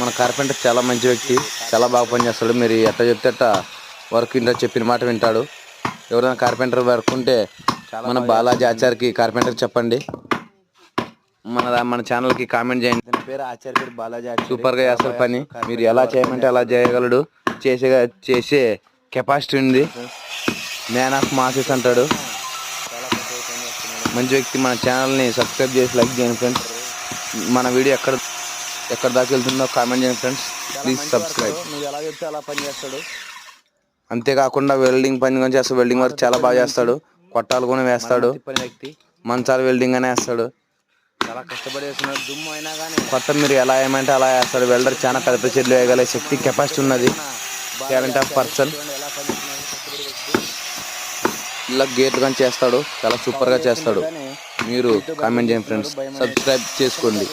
మన కార్పెంటర్ చాలా మంచి వ్యక్తి చాలా బాగా పనిచేస్తాడు. మీరు ఎట్ట చెప్తే అట్ట వర్క్ ఇంట్లో చెప్పిన మాట వింటాడు. ఎవరైనా కార్పెంటర్ వర్క్ ఉంటే మన బాలాజీ ఆచార్యకి కార్పెంటర్ చెప్పండి. మన మన ఛానల్కి కామెంట్ చేయండి. పేరు ఆచార్య బాలాజీ సూపర్గా చేస్తారు పని. మీరు ఎలా చేయమంటే అలా చేయగలడు. చేసే చేసే కెపాసిటీ ఉంది. మ్యాన్ ఆఫ్ మాసెస్ అంటాడు. మంచి వ్యక్తి మన ఛానల్ని సబ్స్క్రైబ్ చేసి లైక్ చేయండి ఫ్రెండ్స్ మన వీడియో ఎక్కడ ఎక్కడ దాకా వెళ్తుందో కామెంట్ చేయండి ఫ్రెండ్స్. ప్లీజ్ సబ్స్క్రైబ్ నువ్వు ఎలా చెప్తే అలా పని చేస్తాడు. అంతేకాకుండా వెల్డింగ్ పని కూడా చేస్తాడు. వెల్డింగ్ వర్క్ చాలా బాగా చేస్తాడు. కొట్టాలు కూడా వేస్తాడు. మంచాలు వెల్డింగ్ అనే వేస్తాడు. చాలా కష్టపడి చేస్తున్నాడు. దుమ్ము అయినా కానీ కొత్త మీరు ఎలా ఏమంటే అలా వేస్తాడు. వెల్డర్ చాలా పెద్ద పెద్ద చెట్లు వేయగల శక్తి కెపాసిటీ ఉన్నది. టాలెంట్ ఆఫ్ పర్సన్ ఇలా గేట్లు కానీ చేస్తాడు. చాలా సూపర్గా చేస్తాడు. మీరు కామెంట్ చేయండి ఫ్రెండ్స్ సబ్స్క్రైబ్ చేసుకోండి.